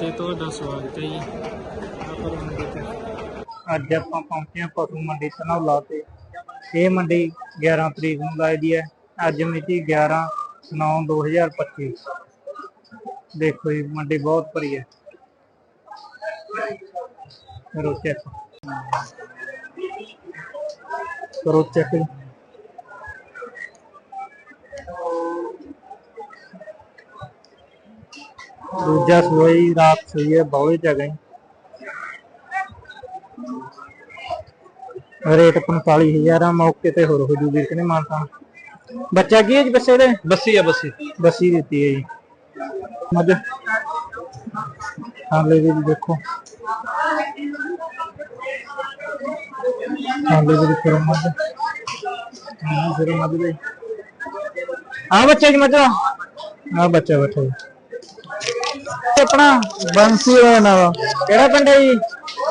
ਤੇ ਤੁਹਾਡਾ ਸਵਾਗਤ ਹੈ ਜੀ। ਆਪਾਂ ਮੰਡੀ ਤੇ ਅੱਜ ਆਪਾਂ ਪਹੁੰਚੇ ਹਾਂ ਪਸ਼ੂ ਮੰਡੀ ਧਨੌਲਾ ਤੇ। ਇਹ ਮੰਡੀ 11 ਤਰੀਕ ਨੂੰ ਲੱਗਦੀ ਹੈ। ਅੱਜ ਮਿਤੀ 11 9 2025 ਦੇਖੋ ਜੀ, ਮੰਡੀ ਬਹੁਤ ਭਰੀ ਹੈ। ਕਰੋ ਚੈੱਕ ਕਰੋ ਚੈੱਕ ਦੂਜਾ ਸੋਈ ਰਾਤ ਸੋਈ ਹੈ ਬੌਲੇ ਜਗ੍ਹਾ ਹੀ। ਰੇਟ 45000 ਆ ਮੌਕੇ ਤੇ ਹੋਰ ਹੋ ਜੂ ਵੀਰ ਕਨੇ ਮਾਨਤਾ ਬੱਚਾ ਕੀ ਹੈ ਜੀ ਬੱਸੇ ਦੇ? ਬੱਸੀ ਆ ਬੱਸੀ। ਬੱਸੀ ਦਿੱਤੀ ਹੈ ਜੀ। ਮੱਝ। ਹਾਲੇ ਵੀ ਦੇਖੋ। ਹਾਲੇ ਵੀ ਫਿਰ ਮੱਝ। ਹਾਂ ਫਿਰ ਮੱਝ। ਦੇ ਆ ਬੱਚਾ ਜੀ ਮੱਝ ਆ ਬੱਚਾ ਬੈਠਾ ਆਪਣਾ ਬੰਸੀ ਹੋਇਆ ਨਾ ਵਾ ਕਿਹੜਾ ਪਿੰਡ ਹੈ ਜੀ?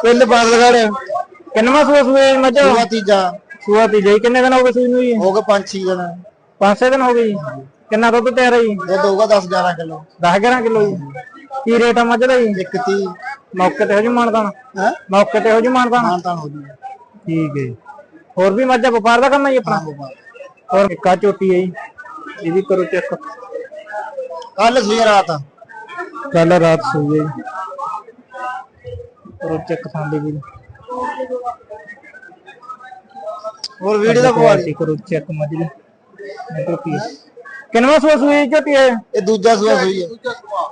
ਪਿੰਡ ਬਾਦਲਗੜ ਕਿੰਨਵਾਂ ਸੂਆ ਸੂਏ ਮੱਝ? ਸੂਆ ਤੀਜਾ। ਸੂਆ ਤੀਜਾ ਜੀ। ਕਿੰਨੇ ਦਿਨ ਹੋ ਗਏ ਸੂਈ ਨੂੰ ਜੀ? ਹੋ ਗਏ 5-6 ਦਿਨ। ਪੰਜ ਛੇ ਦਿਨ ਹੋ ਗਏ ਜੀ। ਕਿੰਨਾ ਦੁੱਧ ਤਿਆਰ ਹੈ ਜੀ? ਦੁੱਧ ਹੋਊਗਾ 10-11 ਕਿਲੋ। 10 11 ਕਿਲੋ ਜੀ। ਕੀ ਰੇਟ ਆ ਮੱਝ ਦਾ ਜੀ? ਇੱਕ ਤੀ ਮੌਕੇ ਤੇ ਹੋ ਜੀ ਮਾਨਦਾਨ ਹੈ? ਮੌਕੇ ਤੇ ਹੋ ਜੀ ਮਾਨਦਾਨ ਮਾਨਤਾ ਹੋ ਜੀ ਠੀਕ ਹੈ ਜੀ। ਹੋਰ ਵੀ ਮੱਝਾਂ ਵਪਾਰ ਦਾ ਕੰਮ ਹੈ ਜੀ ਆਪਣਾ? ਹੋਰ ਇੱਕਾ ਝੋਟੀ ਹੈ ਜੀ। ਇਹਦੀ ਕਰੋ ਚੈੱਕ। ਕੱਲ ਸਵੇਰ ਰਾਤ। ਕੱਲ ਰਾਤ ਸੋਈ ਹੈ ਕਰੋ ਚੈੱਕ ਸਾਂਦੇ ਵੀ ਹੋਰ ਵੀਡੀਓ ਦਾ ਕੁਆਲਿਟੀ? ਕਰੋ ਚੈੱਕ ਦੀ। ਦੇਖੋ ਕੀ ਕਿੰਨਵਾਂ ਸੂਆ ਸੂਈ ਝੋਟੀ ਹੈ ਇਹ ਦੂਜਾ ਸੂਆ ਸੂਈ ਹੈ।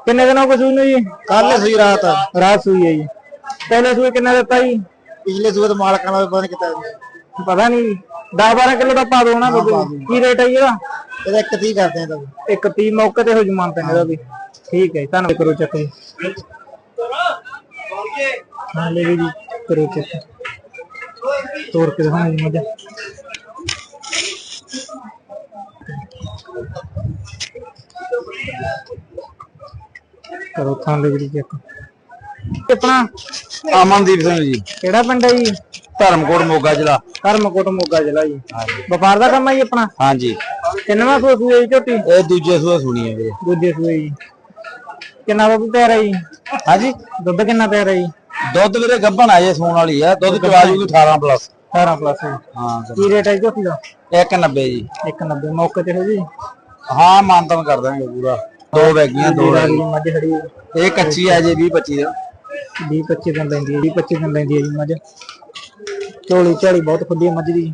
ਕਿੰਨੇ ਦਿਨ ਗਏ ਸੂਈ ਨੂੰ ਜੀ ਕੱਲ ਸੂਈ ਰਾਤ। ਰਾਤ ਸੂਈ ਹੈ ਜੀ। ਪਹਿਲੇ ਸੂਏ ਕਿੰਨਾ ਦਿੱਤਾ ਜੀ? ਪਿਛਲੇ ਸੂਏ ਤੋਂ ਮਾਲਕਾਂ ਨਾਲ ਪਤਾ ਕਿਤਾ ਪਤਾ ਨਹੀਂ। 10 12 ਕਿਲੋ ਦਾ ਪਾ ਦੋ ਨਾ ਕੀ ਰੇਟ ਹੈ ਜੀ ਇਹਦਾ? ਇਹਦਾ ਇੱਕ ਤੀ ਕਰਦੇ ਆ ਤਾਂ ਇੱਕ 30 ਮੌਕੇ ਤੇ ਹੋ ਜਮਾਨ ਪੈਣੇ ਦਾ ਵੀ। ਠੀਕ ਹੈ ਜੀ, ਧੰਨਵਾਦ ਕਰੋ ਚੱਕ ਜੀ ਹਾਂ ਲੈ ਵੀ ਜੀ ਕਰੋ ਚੱਕ ਤੋੜ ਕੇ ਦਿਖਾਉਣਾ ਜੀ ਮੱਝ। ਕਰੋ ਥਾਂ ਲੈ ਵੀ ਚੱਕ। ਆਪਣਾ ਅਮਨਦੀਪ ਸਿੰਘ ਜੀ। ਕਿਹੜਾ ਪਿੰਡ ਹੈ ਜੀ? ਧਰਮਕੋਟ ਮੋਗਾ ਜ਼ਿਲ੍ਹਾ। ਧਰਮਕੋਟ ਮੋਗਾ ਜ਼ਿਲ੍ਹਾ ਜੀ। ਵਪਾਰ ਦਾ ਕੰਮ ਹੈ ਜੀ ਆਪਣਾ? ਹਾਂਜੀ ਕਿੰਨਵਾਂ ਸੂਆ ਜੀ ਝੋਟੀ? ਇਹ ਦੂਜੇ ਸੂਆ ਸੁਣੀ ਹੈ ਵੀਰੇ। ਦੂਜੇ ਸੂਏ ਜੀ। ਕਿੰਨਾ ਦੁੱਧ ਤਿਆਰ ਹੈ ਜੀ? ਹਾਂਜੀ। ਦੁੱਧ ਕਿੰਨਾ ਤਿਆਰ ਹੈ ਜੀ? ਦੁੱਧ ਵੀਰੇ ਗੱਭਣ ਆ ਜੇ ਸੂਣ ਵਾਲੀ ਆ। ਦੁੱਧ ਚਵਾ ਜੂਗੀ 18 ਪਲੱਸ 18 ਪਲੱਸ ਜੀ ਹਾਂ। ਕੀ ਰੇਟ ਹੈ ਝੋਟੀ ਦਾ 190 ਜੀ। 190 ਮੌਕੇ ਤੇ ਹੋ ਜੀ? ਹਾਂ ਮਾਨਤਨ ਕਰ ਦਾਂਗੇ ਪੂਰਾ। ਦੋ ਬੈਗੀਆਂ ਦੋ ਮੱਝ ਖੜੀ ਇਹ ਕੱਚੀ ਆ ਜੇ 20 25 ਦਾ। 20 25 ਦਿਨ ਲੈਂਦੀ ਹੈ 20 25 ਦਿਨ ਲੈਂਦੀ ਹੈ ਜੀ ਮੱਝ। ਝੋਲੀ ਝਾਲੀ ਬਹੁਤ ਖੁੱਲੀ ਮੱਝ ਦੀ।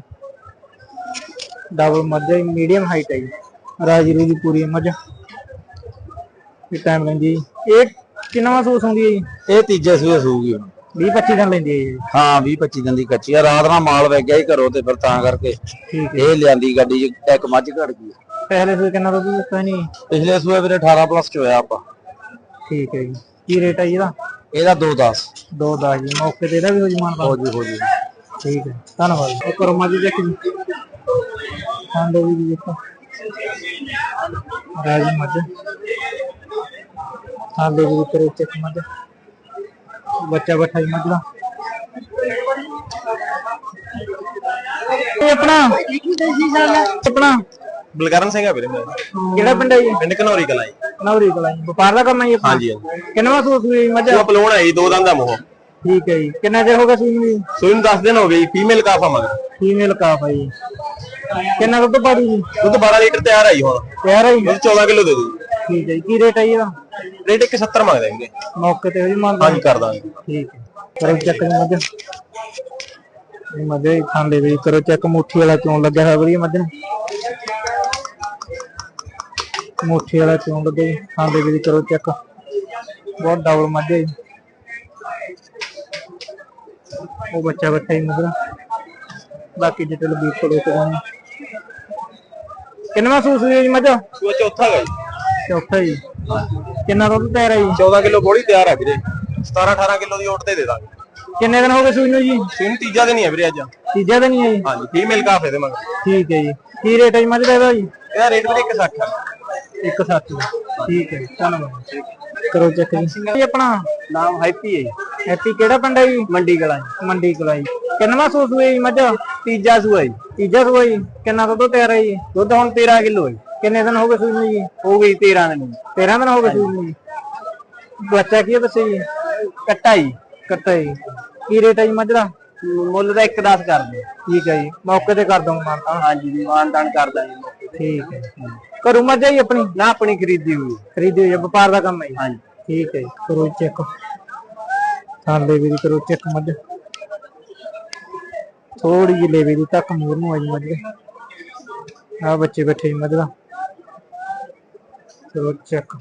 ਡਬਲ ਮੱਝ ਮੀਡੀਅਮ ਹਾਈਟ ਹੈ ਜੀ। ਰਾਜਰੂ ਦੀ ਪੂਰੀ ਮੱਝ। ਇਹ ਟਾਈਮ ਲੈਂਦੀ ਹੈ ਜੀ। ਇਹ ਕਿੰਨਾ ਸੂਸ ਹੁੰਦੀ ਹੈ ਜੀ? ਇਹ ਤੀਜੇ ਸੂਏ ਸੂਗੀ। ਹੁਣ 20 25 ਦਿਨ ਲੈਂਦੀ ਹੈ ਜੀ। ਹਾਂ 20 25 ਦਿਨ ਦੀ ਕੱਚੀ ਆ। ਰਾਤ ਨਾਲ ਮਾਲ ਵਗ ਗਿਆ ਹੀ ਘਰੋਂ ਤੇ ਫਿਰ ਤਾਂ ਕਰਕੇ ਠੀਕ ਇਹ ਲਿਆਂਦੀ ਗੱਡੀ 'ਚ ਇੱਕ ਮੱਝ ਘੜ ਗਈ। ਪਹਿਲੇ ਸੂਏ ਕਿੰਨਾ ਦੁੱਧ ਦਿੱਤਾ ਨਹੀਂ ਪਿਛਲੇ ਸੂਏ ਵੀਰੇ 18 ਪਲੱਸ ਚ ਹੋਇਆ ਆਪਾਂ। ਠੀਕ ਹੈ ਜੀ। ਕੀ ਰੇਟ ਹੈ ਜੀ ਇਹਦਾ? ਇਹਦਾ 210 ਦੋ ਦਾ ਜੀ। ਮੌਕੇ ਤੇ ਇਹਦਾ ਵੀ ਹੋ ਜਮਾਨ ਹੋ ਜੀ ਹੋ ਜੀ। ਠੀਕ ਹੈ। ਧੰਨਵਾਦ। ਇੱਕ ਕਰੋ ਮੱਝ ਦੇਖ ਜੀ। ਹਾਂ ਦੋ ਵੀ ਦੇਖੋ। ਰਾਜੀ ਮੱਝ। ਕਰੋ ਚੈੱਕ ਮੱਝ ਬੱਚਾ ਬੈਠਾ ਜੀ ਮੱਝ ਦਾ। ਇਹ ਆਪਣਾ? ਆਪਣਾ? ਬਲਕਰਨ ਸਿੰਘ ਆ ਵੀਰੇ ਮੇਰਾ। ਕਿਹੜਾ ਪਿੰਡ ਹੈ ਜੀ? ਪਿੰਡ ਘਨੌਰੀ ਕਲਾਂ ਜੀ। ਨਵਰੀ ਕਲਾਂ ਜੀ। ਵਪਾਰ ਦਾ ਕੰਮ ਹੈ ਜੀ ਆਪਣਾ? ਹਾਂਜੀ, ਹਾਂਜੀ। ਕਿੰਨਵਾਂ ਸੂਸ ਹੋਈ ਮੱਝ? ਉਹ ਪਲੋਣ ਆਈ ਦੋ ਦੰਦ ਦਾ ਮੋਹ। ਠੀਕ ਹੈ ਜੀ। ਕਿੰਨਾ ਚਿਰ ਹੋ ਗਿਆ ਸੂਈ ਨੂੰ ਜੀ? ਸੂਈ ਨੂੰ 10 ਦਿਨ ਹੋ ਗਏ ਫੀਮੇਲ ਕਾਫਾ ਮਗਰ। ਫੀਮੇਲ ਕਾਫ ਹੈ ਜੀ। ਕਿੰਨਾ ਦੁੱਧ ਪਾੜੀ ਜੀ? ਦੁੱਧ 12 ਲੀਟਰ ਤਿਆਰ ਆਈ ਹੁਣ। ਤਿਆਰ ਹੈ ਜੀ? ਦੁੱਧ 14 ਕਿਲੋ ਦੇ ਦੂ। ਠੀਕ ਹੈ ਜੀ। ਕੀ ਰੇਟ ਹੈ ਜੀ ਇਹਦਾ? ਰੇਟ 170 ਮੰਗਦੇ ਵੀਰੇ ਮੌਕੇ ਤੇ ਹੋ ਜੀ ਮੰਨ ਹਾਂਜੀ ਕਰ ਦਾਂਗੇ। ਠੀਕ ਹੈ। ਕਰੋ ਚੈੱਕ ਜੀ ਮੱਝ। ਇਹ ਮੱਝ ਹੀ ਖਾਂਦੇ ਵੀ। ਕਰੋ ਚੈੱਕ ਮੁੱਠੀ ਵਾਲਾ ਕਿਉਂ ਲੱਗਿਆ ਹੋਇਆ ਵਧੀਆ ਮੱਝ। ਨੂੰ ਮੁੱਠੀ ਵਾਲਾ ਕਿਉਂ ਲੱਗਿਆ ਜੀ। ਖਾਂਦੇ ਵੀ ਕਰੋ ਚੈੱਕ ਬਹੁਤ ਡਬਲ ਮੱਝ ਹੈ ਜੀ। ਉਹ ਬੱਚਾ ਬੱਚਾ ਹੀ ਦਾ ਬਾਕੀ ਡਿਟੇਲ ਵੀ ਕੋਲੇ ਤੇ ਕਿੰਨਾ ਸੂਸ ਹੋਈ ਜੀ ਮੱਝ? ਸੂਆ ਚੌਥਾ ਗਾ ਜੀ। ਚੌਥਾ ਜੀ ਕਿੰਨਾ ਦੁੱਧ ਤਿਆਰ ਹੈ ਜੀ? 14 ਕਿਲੋ ਬੋੜੀ ਤਿਆਰ ਆ ਵੀਰੇ। 17 18 ਕਿਲੋ ਦੀ ਓਟ ਤੇ ਦੇ ਦਾਂਗੇ। ਕਿੰਨੇ ਦਿਨ ਹੋ ਗਏ ਸੂਈ ਨੂੰ ਜੀ? ਸੂਈ ਨੂੰ ਤੀਜਾ ਦਿਨ ਹੀ ਆ ਵੀਰੇ ਅੱਜ। ਤੀਜਾ ਦਿਨ ਹੀ ਹੈ ਜੀ? ਹਾਂਜੀ ਫੀਮੇਲ ਕਾਫੇ ਦੇ ਮਗਰ। ਠੀਕ ਹੈ ਜੀ। ਕੀ ਰੇਟ ਹੈ ਜੀ ਮੱਝ ਦਾ ਇਹਦਾ ਜੀ? ਇਹਦਾ ਰੇਟ ਵੀਰੇ 160 ਆ। ਇੱਕ ਸੱਤ ਦਾ। ਠੀਕ ਹੈ ਜੀ, ਧੰਨਵਾਦ। ਕਰੋ ਚੈੱਕ ਜੀ। ਆਪਣਾ? ਨਾਮ ਹੈਪੀ ਹੈ ਜੀ। ਹੈਪੀ ਕਿਹੜਾ ਪਿੰਡ ਹੈ ਜੀ? ਮੰਡੀ ਕਲਾਂ ਮੰਡੀ ਕਲਾਈ ਕਿੰਨਵਾਂ ਸੂਸ ਹੋਈ ਜੀ ਮੱਝ? ਤੀਜਾ ਸੂਆ ਜੀ। ਤੀਜਾ ਸੂਆ ਜੀ। ਕਿੰਨਾ ਦੁੱਧ ਤਿਆਰ ਹੈ ਜੀ? ਦੁੱਧ ਹੁਣ 13 ਕਿਲੋ ਹੈ। ਕਿੰਨੇ ਦਿਨ ਹੋ ਗਏ ਸੂਈ ਨੂੰ ਜੀ? ਹੋ ਗਈ 13 ਦਿਨ। 13 ਦਿਨ ਹੋ ਗਏ ਸੂਈ ਨੂੰ ਜੀ। ਬੱਚਾ ਕੀ ਹੈ ਬੱਚੇ ਜੀ? ਕੱਟਾ ਜੀ। ਕੱਟਾ ਜੀ। ਕੀ ਰੇਟ ਹੈ ਜੀ ਮੱਝ ਦਾ? ਮੁੱਲ ਦਾ 1.10 ਕਰ ਦੇ ਠੀਕ ਹੈ ਜੀ। ਮੌਕੇ ਤੇ ਕਰ ਦਊਂਗਾ ਮਾਨਤਾ ਹਾਂਜੀ ਜੀ ਮਾਨਤਾਨ ਕਰ ਦਾਂਗੇ ਠੀਕ ਹੈ ਘਰੋਂ ਮੱਝ ਹੈ ਆਪਣੀ? ਨਾ ਆਪਣੀ ਖਰੀਦੀ ਹੋਈ। ਖਰੀਦੀ ਹੋਈ ਵਪਾਰ ਦਾ ਕੰਮ ਹੈ ਹਾਂਜੀ। ਠੀਕ ਹੈ ਜੀ। ਕਰੋ ਚੈੱਕ ਥਾਲੇ ਵੀ ਕਰੋ ਚੈੱਕ ਮੱਝ। ਥੋੜੀ ਜਿਹੀ ਲੇਵੇ ਦੀ ਤੱਕ ਮੂਰ ਨੂੰ ਆਈ ਮੱਝ। ਆ ਬੱਚੇ ਬੈਠੇ ਜੀ ਮੱਝ ਦਾ। ਚਲੋ ਚੈੱਕ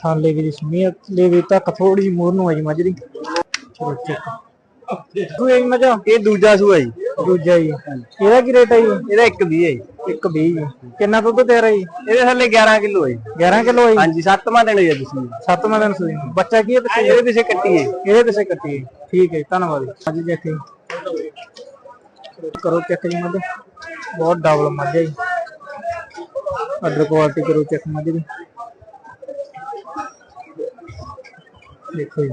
ਥਾਲੇ ਵੀ ਦੀ ਸਮੀਅਤ ਲੇਵੇ ਤੱਕ ਥੋੜੀ ਮੂਰ ਨੂੰ ਆਈ ਦੀ। ਚਲੋ ਚੈੱਕ ਇਹ ਮੱਝ? ਇਹ ਦੂਜਾ ਸੂਆ ਜੀ। ਦੂਜਾ ਜੀ। ਇਹਦਾ ਕੀ ਰੇਟ ਹੈ ਜੀ? ਇਹਦਾ 1 20 ਹੈ ਜੀ। ਇੱਕ 20 ਜੀ। ਕਿੰਨਾ ਦੁੱਧ ਤੇਰਾ ਜੀ? ਇਹਦੇ ਥੱਲੇ 11 ਕਿਲੋ ਹੈ ਜੀ। 11 ਕਿਲੋ ਹੈ ਹਾਂਜੀ 7ਵਾਂ ਦਿਨ ਹੈ ਤੁਸੀਂ ਸੱਤਵਾਂ ਦਿਨ ਸੂਈ। ਬੱਚਾ ਕੀ ਹੈ ਪਿੱਛੇ ਇਹਦੇ ਪਿੱਛੇ ਕੱਟੀ ਹੈ ਇਹਦੇ ਪਿੱਛੇ ਕੱਟੀ ਹੈ। ਠੀਕ ਹੈ ਧੰਨਵਾਦ ਜੀ। ਅੱਜ ਦੇਖੀ ਕਰੋ ਚੈੱਕ ਜੀ ਮੱਝ। ਬਹੁਤ ਡਬਲ ਮੱਝ ਹੈ ਜੀ। ਅਦਰ ਕੁਆਲਿਟੀ ਕਰੋ ਚੈੱਕ ਮੱਝ ਦੀ ਦੇਖੋ ਜੀ।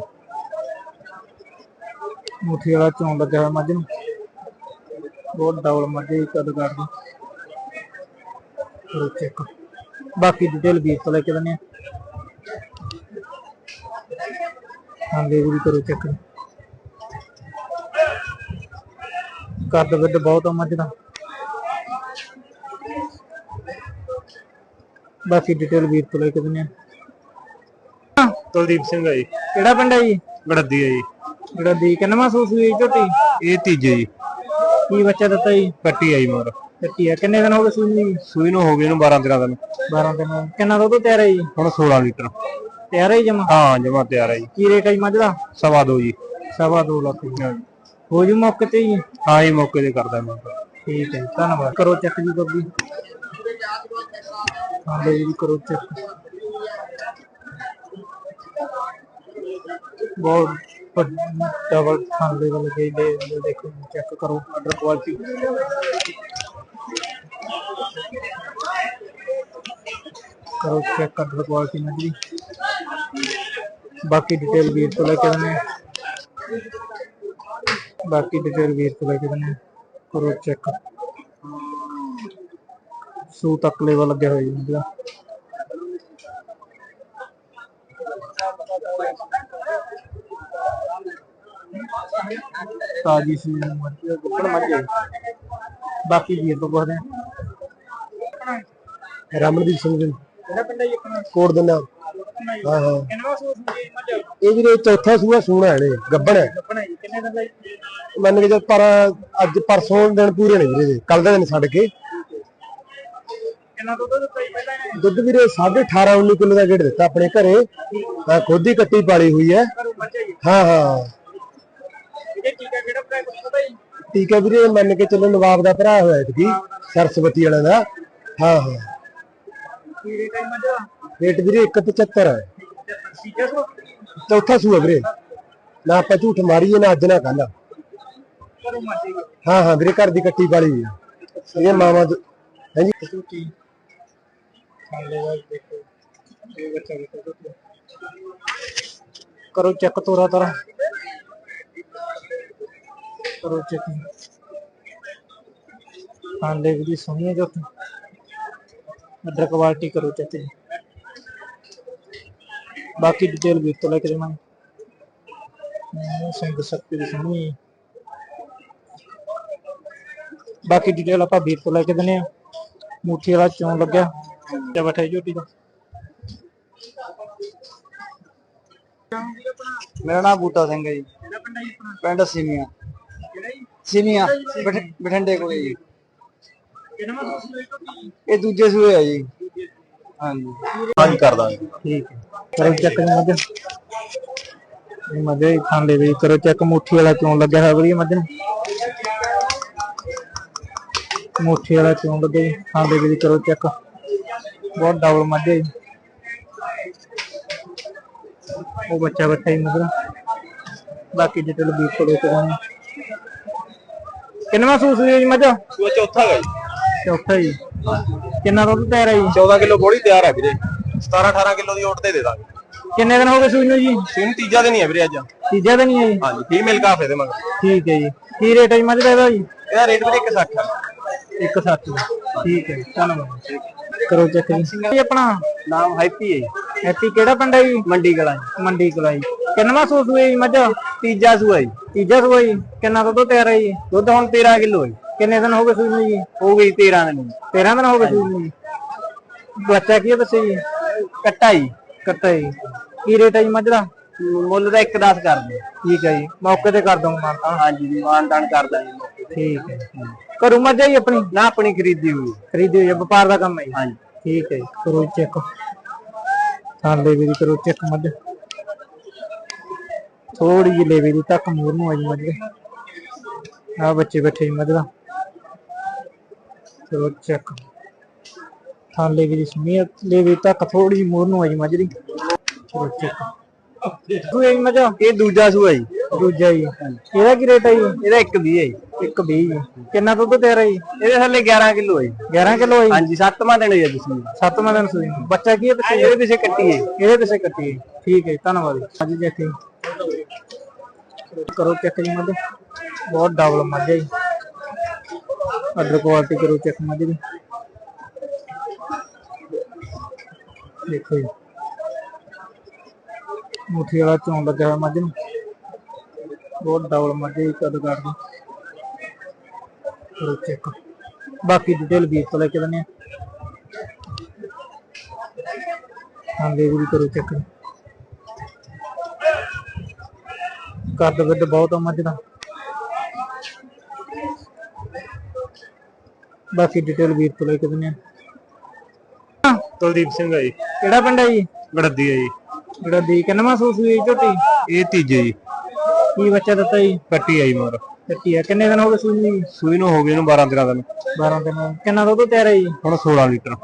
ਮੁੱਠੀ ਵਾਲਾ ਚੋਂ ਲੱਗਿਆ ਹੋਇਆ ਮੱਝ ਨੂੰ। ਬਹੁਤ ਡਬਲ ਮੱਝ ਹੈ ਕਦ ਕਰਦੀ ਕਰੋ ਚੈੱਕ ਬਾਕੀ ਡਿਟੇਲ ਵੀ ਤੋਂ ਲੈ ਕੇ ਦਿੰਦੇ ਹਾਂ ਲੈ ਵੀ ਕਰੋ ਚੈੱਕ ਕੱਦ ਵੱਡ ਬਹੁਤ ਆ ਮੱਝ ਦਾ। ਬਾਕੀ ਡਿਟੇਲ ਵੀਰ ਤੋਂ ਲੈ ਕੇ ਆ। ਕੁਲਦੀਪ ਸਿੰਘ ਜੀ। ਕਿਹੜਾ ਪਿੰਡ ਹੈ ਜੀ? ਗੜਦੀ ਹੈ ਜੀ। ਜਿਹੜਾ ਦੀ ਕਿੰਨਾ ਮਹਿਸੂਸ ਹੋਈ ਝੋਟੀ? ਇਹ ਤੀਜੇ ਜੀ। ਕੀ ਬੱਚਾ ਦਿੱਤਾ ਜੀ? ਕੱਟੀ ਆਈ ਮੋਰ ਕੱਟੀ ਆ। ਕਿੰਨੇ ਦਿਨ ਹੋ ਗਏ ਸੂਈ ਨੂੰ ਜੀ? ਸੂਈ ਨੂੰ ਹੋ ਗਏ ਇਹਨੂੰ 12 13 ਦਿਨ 12 ਦਿਨ। ਕਿੰਨਾ ਦੁੱਧ ਤਿਆਰ ਹੈ ਜੀ? ਹੁਣ 16 ਲੀਟਰ। ਤਿਆਰ ਹੈ ਜੀ ਜਮਾ ਹਾਂ ਜਮਾ ਤਿਆਰ ਹੈ ਜੀ। ਕੀ ਰੇਟ ਹੈ ਜੀ ਮੱਝ ਦਾ? ਸਵਾ ਦੋ ਜੀ। ਸਵਾ ਦੋ ਲੱਖ। ਜੀ ਹੋ ਜੂ ਮੌਕੇ ਤੇ ਜੀ? ਹਾਂ ਇਹ ਮੌਕੇ ਤੇ ਕਰਦਾ ਮੈਂ ਠੀਕ ਹੈ ਜੀ, ਧੰਨਵਾਦ। ਕਰੋ ਚੈੱਕ ਜੀ ਬੱਬੀ ਹਾਂ ਲੈ ਜੀ ਕਰੋ ਚੈੱਕ ਬਹੁਤ ਡਬਲ ਖਾਂਦੇ ਵਾਲੇ ਗਏ ਦੇ ਦੇਖੋ ਚੈੱਕ ਕਰੋ ਆਰਡਰ ਕੁਆਲਿਟੀ ਕਰੋ ਚੈੱਕ ਆਰਡਰ ਕੁਆਲਿਟੀ ਨਾ ਜੀ ਬਾਕੀ ਡਿਟੇਲ ਵੀਰ ਤੋਂ ਲੈ ਕੇ ਦਿੰਦੇ ਹਾਂ। ਬਾਕੀ ਡਿਟੇਲ ਵੀਰ ਤੋਂ ਲੈ ਕੇ ਦਿੰਦੇ ਹਾਂ। ਕਰੋ ਚੈੱਕ ਸੂ ਤੱਕ ਲੈਵਲ ਲੱਗਿਆ ਹੋਇਆ ਜੀ ਇਹਦਾ। ਤਾਜੀ ਸੀ ਮੱਝ ਗੁੱਪੜ ਮੱਝ। ਬਾਕੀ ਵੀਰ ਤੋਂ ਪੁੱਛਦੇ ਰਮਨਦੀਪ ਸਿੰਘ ਜੀ ਕਿਹੜਾ ਪਿੰਡ ਹੈ ਜੀ ਆਪਣਾ? ਕੋਟ ਦਿੰਦਾ ਹਾਂ ਹਾਂ। ਕਿੰਨਾ ਮੱਝ? ਇਹ ਵੀਰੇ ਚੌਥਾ ਸੂਆ ਸੂਣਾ ਹੈ। ਗੱਬਣ ਹੈ ਆਪਣਾ ਜੀ ਕਿੰਨੇ ਦਿਨ ਦਾ ਜੀ? ਮੰਨ ਕੇ ਜਦ ਪਰ ਅੱਜ ਪਰਸੋਂ ਦਿਨ ਪੂਰੇ ਨੇ ਵੀਰੇ ਕੱਲ ਦਾ ਦਿਨ ਛੱਡ ਕੇ। ਕਿੰਨਾ ਦੁੱਧ ਦਿੱਤਾ ਜੀ ਪਹਿਲਾਂ ਇਹਨੇ? ਦੁੱਧ ਵੀਰੇ 18.5 19 ਕਿਲੋ ਦਾ ਗੇੜ ਦਿੱਤਾ ਆਪਣੇ ਘਰੇ। ਹਾਂ ਖੁਦ ਹੀ ਕੱਟੀ ਪਾਲੀ ਹੋਈ ਹੈ। ਘਰੋਂ ਹੈ ਜੀ ਹਾਂ ਹਾਂ। ਇਹ ਟੀਕਾ ਕਿਹੜਾ ਪ੍ਰਾਈਸ ਪਤਾ ਜੀ? ਠੀਕ ਹੈ ਵੀਰੇ ਮੰਨ ਕੇ ਚੱਲੋ ਨਵਾਬ ਦਾ ਭਰਾ ਹੋਇਆ ਸੀ ਸਰਸਵਤੀ ਵਾਲਿਆਂ ਦਾ। ਹਾਂ ਹਾਂ। ਕੀ ਰੇਟ ਹੈ ਮੱਝ ਦਾ ਰੇਟ ਵੀਰੇ 175 ਹੈ ਤੀਜਾ ਸੌ ਚੌਥਾ ਸੂਆ ਵੀਰੇ। ਨਾ ਆਪਾਂ ਝੂਠ ਮਾਰੀਏ ਨਾ ਅੱਜ ਨਾ ਕੱਲ ਘਰੋਂ ਮੱਝ ਹੈ ਹਾਂ ਵੀਰੇ ਘਰ ਦੀ ਕੱਟੀ ਪਾਲੀ ਹੋਈ ਹੈ ਇਹ ਮਾਮਾ ਹਾਂਜੀ ਵਾਲ ਦੇਖੋ ਇਹ ਬੱਚਾ ਦੇਖੋ ਕਰੋ ਚੈੱਕ ਤੋਰਾ ਤਰਾ। ਕਰੋ ਚੈੱਕ। ਹਾਲੇ ਵੀ ਸੋਹਣੀ ਹੈ ਜੋ ਅਦਰ ਕੁਆਲਿਟੀ ਕਰੋ ਚੈੱਕ ਜੀ। ਬਾਕੀ ਡਿਟੇਲ ਵੀ ਤੋਂ ਲੈ ਕੇ ਦੇਵਾਂਗੇ ਸਿੰਘ ਸ਼ਕਤੀ ਦੀ ਸੋਹਣੀ ਬਾਕੀ ਡਿਟੇਲ ਆਪਾਂ ਵੀਰ ਤੋਂ ਲੈ ਕੇ ਦਿੰਨੇ ਆ ਮੁੱਠੀ ਵਾਲਾ ਚੋਂ ਲੱਗਿਆ। ਤੇ ਬੈਠੇ ਝੋਟੀ ਦਾ? ਮੇਰਾ ਨਾਮ ਬੂਟਾ ਸਿੰਘ ਹੈ ਜੀ। ਪਿੰਡ ਸੀਮੀਆਂ। ਸੀਮੀਆਂ ਬਠ- ਬਠਿੰਡੇ ਕੋਲੇ ਜੀ। ਇਹ ਦੂਜੇ ਸੂਏ ਆ ਜੀ। ਹਾਂਜੀ। ਹਾਂਜੀ ਕਰਦਾ ਠੀਕ ਹੈ। ਕਰੋ ਚੈੱਕ ਮੱਝ। ਇਹ ਮੱਝ ਖਾਂਦੇ ਵੀ ਕਰੋ ਚੈੱਕ ਮੁੱਠੀ ਵਾਲਾ ਚੋਂ ਲੱਗਿਆ ਹੋਇਆ ਵਧੀਆ ਮੱਝ। ਮੁੱਠੀ ਵਾਲਾ ਚੋਂ ਲੱਗਿਆ ਖਾਂਦੇ ਵੀ ਕਰੋ ਚੈੱਕ ਹੈ ਜੀ। ਉਹ ਬੱਚਾ ਬੱਚਾ ਹੀ ਮੱਝ ਦਾ ਬਾਕੀ ਡਿਟੇਲ ਵੀ ਕੋਲੇ ਕਰਾਂਗੇ ਕਿੰਨਾ ਮਹਿਸੂਸ ਹੋਈ ਜੀ ਮੱਝ ਸੂਆ ਚੌਥਾ ਹੈ ਚੌਥਾ ਜੀ। ਕਿੰਨਾ ਦੁੱਧ ਤਿਆਰ ਹੈ ਜੀ? 14 ਕਿਲੋ ਬੋੜੀ ਤਿਆਰ ਹੈ ਵੀਰੇ। 17 18 ਕਿਲੋ ਦੀ ਓਟ ਤੇ ਦੇ ਦਾਂਗੇ। ਕਿੰਨੇ ਦਿਨ ਹੋ ਗਏ ਸੂਈ ਨੂੰ ਜੀ? ਸੀਨ ਤੀਜਾ ਦਿਨ ਹੀ ਹੈ ਵੀਰੇ ਅੱਜ। ਤੀਜਾ ਦਿਨ ਹੀ ਹੈ ਜੀ? ਹਾਂਜੀ ਫੀਮੇਲ ਕਾਫੇ ਦੇ ਮਗਰ। ਠੀਕ ਹੈ ਜੀ। ਕੀ ਰੇਟ ਹੈ ਜੀ ਮੱਝ ਦਾ ਇਹਦਾ ਜੀ? ਇਹਦਾ ਰੇਟ ਵੀਰੇ 160 ਹੈ। 160 ਠੀਕ ਹੈ ਧੰਨਵਾਦ। ਕਰੋ ਚੈੱਕ ਜੀ। ਇਹ ਆਪਣਾ ਨਾਮ ਹੈਪੀ ਹੈ ਜੀ। ਹੈਪੀ ਕਿਹੜਾ ਪਿੰਡ ਹੈ ਜੀ? ਮੰਡੀ ਕਲਾਂ ਮੰਡੀ ਕਲਾਈ ਕਿੰਨਵਾ ਸੂਸ ਹੋਈ ਜੀ ਮੱਝ? ਤੀਜਾ ਸੂਆ ਜੀ। ਤੀਜਾ ਸੂਆ ਜੀ। ਕਿੰਨਾ ਦੁੱਧ ਤਿਆਰ ਹੈ ਜੀ? ਦੁੱਧ ਹੁਣ 13 ਕਿਲੋ ਹੈ ਕਿੰਨੇ ਦਿਨ ਹੋ ਗਏ ਸੂਈ ਨੂੰ ਜੀ? ਹੋ ਗਈ 13 ਦਿਨ। 13 ਦਿਨ ਹੋ ਗਏ ਸੂਈ ਨੂੰ ਜੀ। ਬੱਚਾ ਕੀ ਹੈ ਦੱਸੇ ਜੀ? ਕੱਟਾ ਜੀ। ਕੱਟਾ ਜੀ। ਕੀ ਰੇਟ ਹੈ ਜੀ ਮੱਝ ਦਾ? ਮੁੱਲ ਦਾ 1.10 ਕਰ ਦੇ ਠੀਕ ਹੈ ਜੀ। ਮੌਕੇ ਤੇ ਕਰ ਦਊਂਗਾ ਮਾਨਤਾ ਹਾਂਜੀ ਮਾਨਦਾਨ ਕਰਦਾ ਜੀ। ਠੀਕ ਹੈ ਕਰੂ ਮੱਝ ਜੀ ਆਪਣੀ? ਨਾ ਆਪਣੀ ਖਰੀਦੀ ਹੋਈ। ਖਰੀਦੀ ਹੋਈ ਹੈ ਵਪਾਰ ਦਾ ਕੰਮ ਹੈ ਜੀ? ਹਾਂਜੀ। ਠੀਕ ਹੈ ਜੀ ਕਰੋ ਚੈੱਕ। ਥਾਲੇ ਵੀ ਕਰੋ ਚੈੱਕ ਮੱਝ। ਥੋੜੀ ਜਿਹੀ ਲੇਵੇ ਦੀ ਤੱਕ ਮੂਰ ਨੂੰ ਆ ਜੀ ਮੱਝ। ਦੇ ਆ ਬੱਚੇ ਬੈਠੇ ਜੀ ਮੱਝ ਦਾ। ਕਰੋ ਚੈੱਕ। ਥਾਲੇ ਵੀ ਸਮੀਅਤ ਲੇਵੇ ਤੱਕ ਥੋੜੀ ਜਿਹੀ ਮੂਰ ਨੂੰ ਆ ਜੀ ਮੱਝ ਦੀ। ਕਰੋ ਚੈੱਕ। ਤੂੰ ਇਹ ਮੱਝ ਇਹ ਦੂਜਾ ਸੂਆ ਜੀ। ਦੂਜਾ ਜੀ। ਇਹਦਾ ਕੀ ਰੇਟ ਹੈ ਜੀ? ਇਹਦਾ 1.20 ਹੈ ਜੀ। ਇੱਕ 20 ਜੀ। ਕਿੰਨਾ ਦੁੱਧ ਤਿਆਰ ਹੈ ਜੀ? ਇਹਦੇ ਥੱਲੇ 11 ਕਿਲੋ ਹੈ ਜੀ। 11 ਕਿਲੋ ਹੈ ਹਾਂਜੀ 7ਵਾਂ ਦਿਨ ਹੈ ਜੀ ਤੁਸੀਂ ਸੱਤਵਾਂ ਦਿਨ ਸੂਈ। ਬੱਚਾ ਕੀ ਹੈ ਪਿੱਛੇ ਇਹਦੇ ਪਿੱਛੇ ਕੱਟੀ ਹੈ। ਇਹਦੇ ਪਿੱਛੇ ਕੱਟੀ ਹੈ। ਠੀਕ ਹੈ ਧੰਨਵਾਦ ਜੀ। ਹਾਂਜੀ ਦੇਖੀ ਕਰੋ ਚੈੱਕ ਜੀ ਮੱਝ। ਬਹੁਤ ਡਬਲ ਮੱਝ ਹੈ ਜੀ। ਅਦਰ ਕੁਆਲਿਟੀ ਕਰੋ ਚੈੱਕ ਮੱਝ ਦੀ। ਦੇਖੋ ਜੀ। ਮੁੱਠੀ ਵਾਲਾ ਚੋਂ ਲੱਗਿਆ ਹੋਇਆ ਮੱਝ ਨੂੰ। ਬਹੁਤ ਡਬਲ ਮੱਝ ਜੀ, ਕਦ ਕਰਦੀ ਕਰੋ ਚੈੱਕ ਬਾਕੀ ਡਿਟੇਲ ਵੀ ਤੋਂ ਲੈ ਕੇ ਦਿੰਦੇ ਹਾਂ ਦੇ ਵੀ ਕਰੋ ਚੈੱਕ ਕੱਦ ਵਿੱਦ ਬਹੁਤ ਆ ਮੱਝ ਦਾ। ਬਾਕੀ ਡਿਟੇਲ ਵੀਰ ਤੋਂ ਲੈ ਕੇ ਆ। ਕੁਲਦੀਪ ਸਿੰਘ ਹੈ ਜੀ। ਕਿਹੜਾ ਪਿੰਡ ਹੈ ਜੀ? ਗੜਦੀ ਹੈ ਜੀ। ਦੀ ਕਿੰਨਾ ਮਹਿਸੂਸ ਹੋਈ ਝੋਟੀ ਇਹ ਤੀਜੇ ਜੀ। ਕੀ ਬੱਚਾ ਦਿੱਤਾ ਜੀ? ਕੱਟੀ ਆਈ ਮਗਰ ਕੱਟੀ ਆ। ਕਿੰਨੇ ਦਿਨ ਹੋ ਗਏ ਸੂਈ ਨੂੰ? ਜੀ ਸੂਈ ਨੂੰ ਹੋ ਗਏ ਇਹਨੂੰ 12 13 ਦਿਨ। 12 ਦਿਨ। ਕਿੰਨਾ ਦੁੱਧ ਤਿਆਰ ਹੈ ਜੀ? ਹੁਣ 16 ਲੀਟਰ।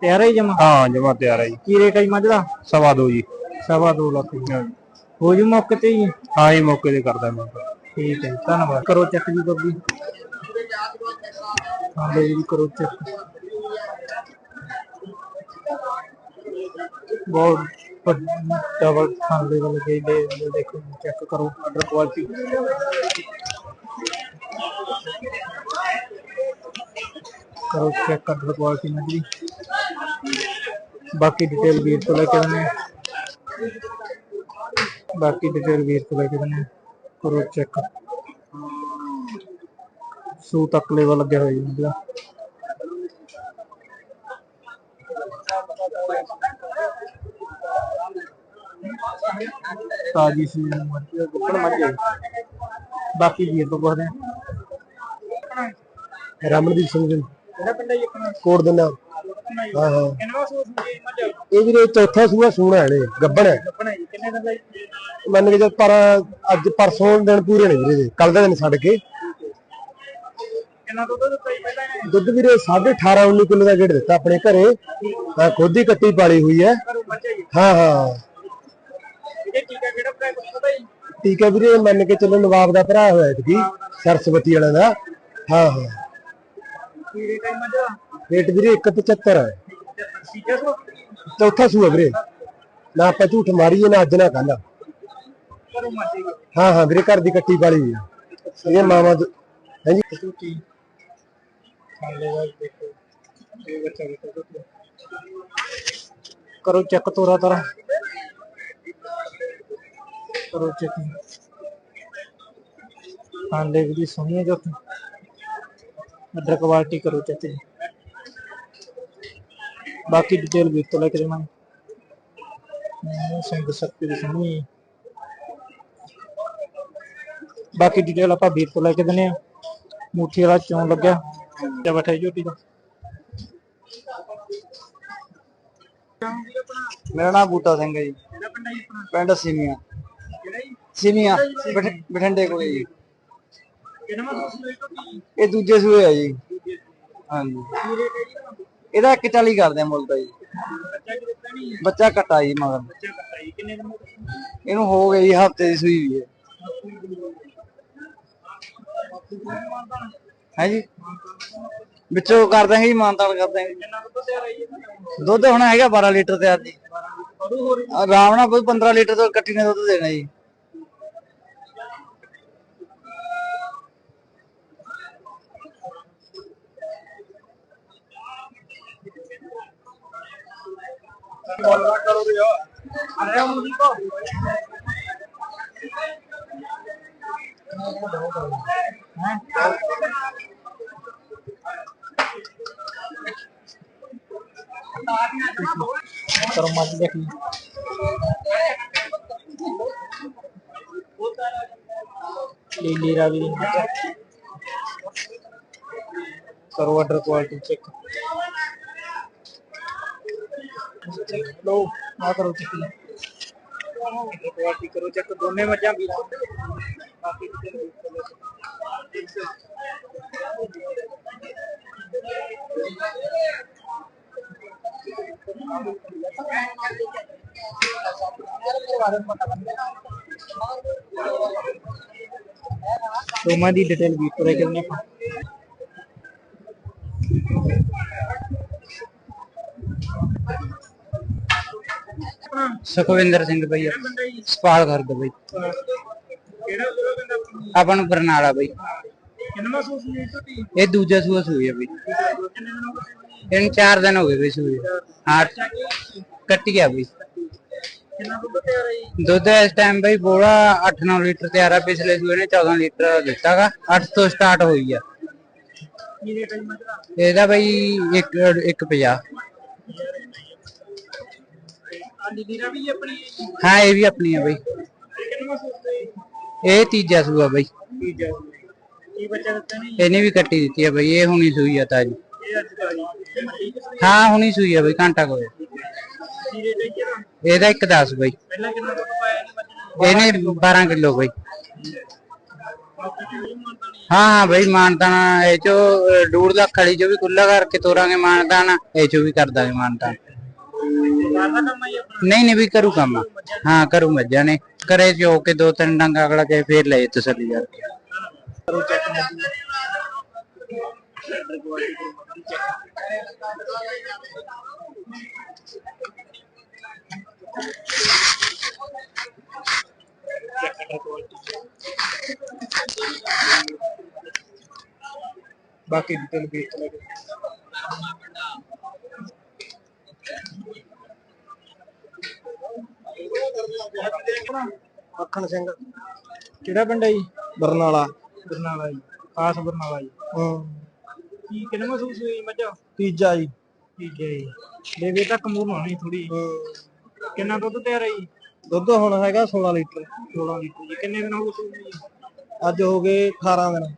ਤਿਆਰ ਹੈ ਜਮਾ ਹਾਂ ਜਮਾ ਤਿਆਰ ਹੈ ਜੀ। ਕੀ ਰੇਟ ਹੈ ਜੀ ਮੱਝ ਦਾ? ਸਵਾ ਦੋ ਜੀ। ਸਵਾ ਦੋ ਲੱਖ ਜੀ ਹੋ ਜੂ ਮੌਕੇ ਤੇ ਜੀ? ਹਾਂ ਇਹ ਮੌਕੇ ਤੇ ਕਰਦਾ ਮੈਂ। ਠੀਕ ਹੈ ਜੀ, ਧੰਨਵਾਦ। ਕਰੋ ਚੈੱਕ ਜੀ ਬੱਬੀ ਹਾਂ ਲੈ ਜੀ ਕਰੋ ਚੈੱਕ। ਬਹੁਤ ਡਬਲ ਖਾਂਦੇ ਵਾਲੇ ਗਏ ਦੇ ਦੇਖੋ ਚੈੱਕ ਕਰੋ ਆਰਡਰ ਕੁਆਲਿਟੀ ਕਰੋ ਚੈੱਕ ਆਰਡਰ ਕੁਆਲਿਟੀ ਨਾ ਜੀ ਬਾਕੀ ਡਿਟੇਲ ਵੀਰ ਤੋਂ ਲੈ ਕੇ ਦਿੰਦੇ ਹਾਂ। ਬਾਕੀ ਡਿਟੇਲ ਵੀਰ ਤੋਂ ਲੈ ਕੇ ਦਿੰਦੇ ਹਾਂ। ਕਰੋ ਚੈੱਕ ਸੂ ਤੱਕ ਲੈਵਲ ਲੱਗਿਆ ਹੋਇਆ ਜੀ ਇਹਦਾ ਤਾਜੀ ਸੀ ਗੁੱਪਣ ਮੱਝ ਹੈ। ਬਾਕੀ ਵੀਰ ਤੋਂ ਪੁੱਛਦੇ ਰਮਨਦੀਪ ਸਿੰਘ ਜੀ। ਕਿਹੜਾ ਪਿੰਡ ਹੈ ਜੀ ਕੋਟ ਦਿੰਦਾ ਹਾਂ ਹਾਂ। ਮੱਝ ਇਹ ਵੀਰੇ ਚੌਥਾ ਸੂਆ ਸੂਣਾ ਹੈ ਨੇ ਗੱਬਣ ਹੈ। ਕਿੰਨੇ ਦਿਨ ਦਾ ਮੰਨ ਕੇ ਜਦ ਪਰ ਅੱਜ ਪਰਸੋਂ ਦਿਨ ਪੂਰੇ ਨੇ ਵੀਰੇ ਕੱਲ ਦਾ ਦਿਨ ਛੱਡ ਕੇ। ਦੁੱਧ ਵੀਰੇ 18.5 19 ਕਿਲੋ ਦਾ ਗੇੜ ਦਿੱਤਾ ਆਪਣੇ ਘਰੇ। ਮੈਂ ਖੁਦ ਹੀ ਕੱਟੀ ਪਾਲੀ ਹੋਈ ਹੈ। ਹੈ ਹਾਂ। ਹਾਂ ਇਹਦੇ ਟੀਕਾ ਕਿਹੜਾ ਪਤਾ ਜੀ? ਵੀਰੇ ਮੰਨ ਕੇ ਚੱਲੋ ਨਵਾਬ ਦਾ ਭਰਾ ਹੋਇਆ ਸੀ ਸਰਸਵਤੀ ਵਾਲਾ ਦਾ। ਹਾਂ ਹਾਂ। ਕੀ ਰੇਟ ਹੈ ਮੱਝ ਰੇਟ ਵੀਰੇ 175 ਹੈ। ਸੂ ਚੌਥਾ ਸੂਆ ਵੀਰੇ। ਨਾ ਆਪਾਂ ਝੂਠ ਮਾਰੀਏ ਨਾ ਅੱਜ ਨਾ ਕੱਲ ਮੱਝ ਹੈ ਹਾਂ ਵੀਰੇ ਘਰ ਦੀ ਕੱਟੀ ਹੋਈ ਹੈ ਇਹ ਮਾਮਾ ਹਾਂਜੀ? ਝੂਠੀ ਖਾਲੇ ਵਾਲ ਦੇਖੋ। ਇਹ ਬੱਚਾ ਦੇਖੋ ਕਰੋ ਚੈੱਕ ਤੋਰਾ ਤਰਾ ਕਰੋ ਚੈੱਕ ਖਾਲੇ ਵੀ ਸੋਹਣੀ ਹੈ ਜੋ ਅਦਰ ਕੁਆਲਿਟੀ ਕਰੋ ਚੈੱਕ ਬਾਕੀ ਡਿਟੇਲ ਵੀ ਤੋਂ ਲੈ ਕੇ ਦੇਵਾਂਗੇ ਸਿੰਘ ਸ਼ਕਤੀ ਦੀ ਸੋਹਣੀ ਬਾਕੀ ਡਿਟੇਲ ਆਪਾਂ ਵੀਰ ਤੋਂ ਲੈ ਕੇ ਦਿੰਨੇ ਆ ਮੁੱਠੀ ਵਾਲਾ ਚੋਂ ਲੱਗਿਆ। ਤੇ ਬੈਠਾ ਝੋਟੀ ਦਾ। ਮੇਰਾ ਨਾਮ ਬੂਟਾ ਸਿੰਘ ਹੈ ਜੀ। ਪਿੰਡ ਹੈ ਸੀਮੀਆਂ। ਸੀਮੀਆਂ ਬਠ- ਬਠਿੰਡੇ ਕੋਲੇ ਜੀ। ਇਹ ਦੂਜੇ ਸੂਏ ਆ ਜੀ। ਹਾਂਜੀ। ਜੀ ਇਹਦਾ 140 ਕਰਦੇ ਆ ਮੁੱਲ ਦਾ ਜੀ। ਬੱਚਾ ਕਿ ਦਿੱਤਾ ਨਹੀਂ ਬੱਚਾ ਕੱਟਾ ਜੀ ਮਗਰ। ਬੱਚਾ ਕੱਟਾ ਜੀ। ਕਿੰਨੇ ਦਿਨ ਹੋ ਗਏ? ਇਹਨੂੰ ਹੋ ਗਈ ਹਫ਼ਤੇ ਦੀ ਸੂਈ ਵੀ ਹੈ। ਹੈ ਜੀ। ਵਿੱਚੋਂ ਕਰ ਦਾਂਗੇ ਜੀ ਮਾਨਤਾਲ ਕਰ ਦਾਂਗੇ ਕਿੰਨਾ ਹੈ ਦੁੱਧ ਹੁਣ ਹੈਗਾ 12 ਲੀਟਰ ਤਿਆਰ ਜੀ। ਕਦੋਂ ਹੋ ਰਹੀ ਆਰਾਮ ਨਾਲ ਕੋਈ 15 ਲੀਟਰ ਤੋਂ ਕੱਟੀ ਨੇ ਦੁੱਧ ਦੇਣਾ ਜੀ। ਕਰੋ ਮੱਝ ਦੇਖ ਲਈ ਲੀਲੀ ਰਾਵੀ ਦੀ ਮੱਝ ਹੈ। ਕਰੋ ਆਰਡਰ ਕੁਆਲਿਟੀ ਚੈੱਕ ਲੋ ਆ ਕਰੋ ਚੈੱਕ ਕੁਆਲਿਟੀ ਕਰੋ ਚੈੱਕ ਦੋਨੇ ਮੱਝਾਂ ਵੀ ਬਾਕੀ ਦੋਵਾਂ ਦੀ ਡਿਟੇਲ ਵੀ ਪੂਰੇ ਕਰਨੇ ਸੁਖਵਿੰਦਰ ਸਿੰਘ ਬਈ ਸਪਾਲ ਕਰ ਦੋ ਬਈ। ਕਿਹੜਾ ਦੂਰਾ ਪਿੰਡ ਆਪਾਂ ਨੂੰ ਬਰਨਾਲਾ ਬਈ। ਕਿੰਨਾ ਮਹਿਸੂਸ ਇਹ ਦੂਜਾ ਸੂਆ ਸੂਈ ਆ ਬਈ। ਕਿੰਨੇ ਦਿਨ ਹੋ ਗਏ ਇਹਨੂੰ 4 ਦਿਨ ਹੋ ਗਏ ਬਈ ਸੂਈ ਹਾਂ ਕੱਟ ਗਿਆ ਬਈ। ਕਿੰਨਾ ਦੁੱਧ ਤਿਆਰ ਹੈ ਜੀ? ਦੁੱਧ ਇਸ ਟਾਈਮ ਬਈ ਬੋਲਾ 8-9 ਲੀਟਰ ਤਿਆਰ ਆ। ਪਿਛਲੇ ਸੂਏ ਨੇ 14 ਲੀਟਰ ਦਿੱਤਾਗਾ। 8 ਤੋਂ ਸਟਾਰਟ ਹੋਈ ਆ। ਕੀ ਰੇਟ ਹੈ ਜੀ ਮੱਝ ਦਾ ਇਹਦਾ ਬਈ 1 150 ਆਪਣੀ ਹਾਂ ਇਹ ਵੀ ਆਪਣੀ ਆ ਬਈ। ਕਿੰਨਾ ਹੈ ਇਹ ਤੀਜਾ ਸੂਆ ਬਈ। ਠੀਕ ਹੈ ਕੀ ਬੱਚਾ ਦਿੱਤਾ ਨਹੀਂ? ਇਹਨੇ ਵੀ ਕੱਟੀ ਦਿੱਤੀ ਆ ਬਈ ਇਹ ਹੁਣੀ ਸੂਈ ਆ ਤਾਜੀ। ਇਹ ਅੱਜ ਦਾ ਜੀ। ਠੀਕ ਹੈ ਹਾਂ ਹੁਣੀ ਸੂਈ ਆ ਬਈ ਘੰਟਾ ਕੋਲ ਹੈ ਇਹਦਾ? ਇਹਦਾ 110 ਬਈ। ਪਹਿਲਾਂ ਕਿੰਨਾ ਦੁੱਧ ਪਾਇਆ ਜੀ ਮੱਝ ਨੇ? ਇਹਨੇ 12 ਕਿਲੋ ਬਈ। ਹਾਂ ਹਾਂ ਬਈ ਮਾਨਤਾਨਾ ਇਹ ਚੋ ਡੂਢ ਲੱਖ ਵਾਲੀ ਚੋ ਵੀ ਖੁੱਲਾ ਕਰਕੇ ਤੋਰਾਂਗੇ ਮਾਨਤਾਨਾ ਇਹ ਚੋ ਵੀ ਕਰ ਦਾਂਗੇ ਨਹੀਂ ਨਹੀਂ, ਵੀ ਕਰੂ ਕੰਮ। ਹਾਂ, ਕਰੂ ਮੱਝਾਂ ਨੇ। ਕਰੇ ਜੋ ਕੇ ਦੋ ਤਿੰਨ ਡੰਗਾ ਅਗਲਾ ਕੇ ਫੇਰ ਲਏ ਤਸੱਲੀ ਕਰਕੇ ਕਰੋ ਚੈੱਕ ਮੱਝ ਆਰਡਰ ਕੁਆਲਿਟੀ ਕਰੋ ਮੱਝ ਦੀ ਚੈੱਕ ਚੈੱਕ ਆਰਡਰ ਕੁਆਲਿਟੀ ਬਾਕੀ ਡਿਟੇਲ ਵੀ ਇੱਥੇ ਲੱਗੇ ਮੱਖਣ ਸਿੰਘ। ਕਿਹੜਾ ਪਿੰਡ ਹੈ ਜੀ? ਬਰਨਾਲਾ। ਬਰਨਾਲਾ ਜੀ। ਖਾਸ ਬਰਨਾਲਾ ਜੀ। ਹੂੰ। ਕੀ ਕਿੰਨਾ ਮਹਿਸੂਸ ਹੋਈ ਮੱਝ? ਤੀਜਾ ਜੀ। ਠੀਕ ਹੈ ਜੀ। ਦੇਵੇ ਤੱਕ ਮੂੰਹ ਹੋਣੀ ਥੋੜੀ ਕਿੰਨਾ ਦੁੱਧ ਤਿਆਰ ਹੈ ਜੀ? ਦੁੱਧ ਹੁਣ ਹੈਗਾ 16 ਲੀਟਰ। 16 ਲੀਟਰ ਜੀ। ਕਿੰਨੇ ਦਿਨ ਹੋ ਗਏ ਸੂਈ ਨੂੰ ਜੀ? ਅੱਜ ਹੋ ਗਏ 18 ਦਿਨ।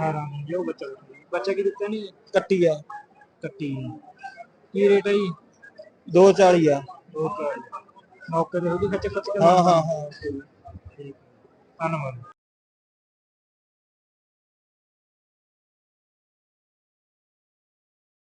18 ਦਿਨ ਜੋ ਬੱਚਾ ਦਿੱਤਾ ਜੀ। ਬੱਚਾ ਕੀ ਦਿੱਤਾ ਨਹੀਂ? ਕੱਟੀ ਆ। ਕੱਟੀ। ਕੀ ਰੇਟ ਹੈ ਜੀ? 240 ਆ। ਦੋ ਚਾਰ ਮੌਕੇ ਤੇ ਉਹਦੀ ਖੱਚ ਖੱਚ ਕੇ ਹਾਂ ਹਾਂ ਹਾਂ। ਧੰਨਵਾਦ।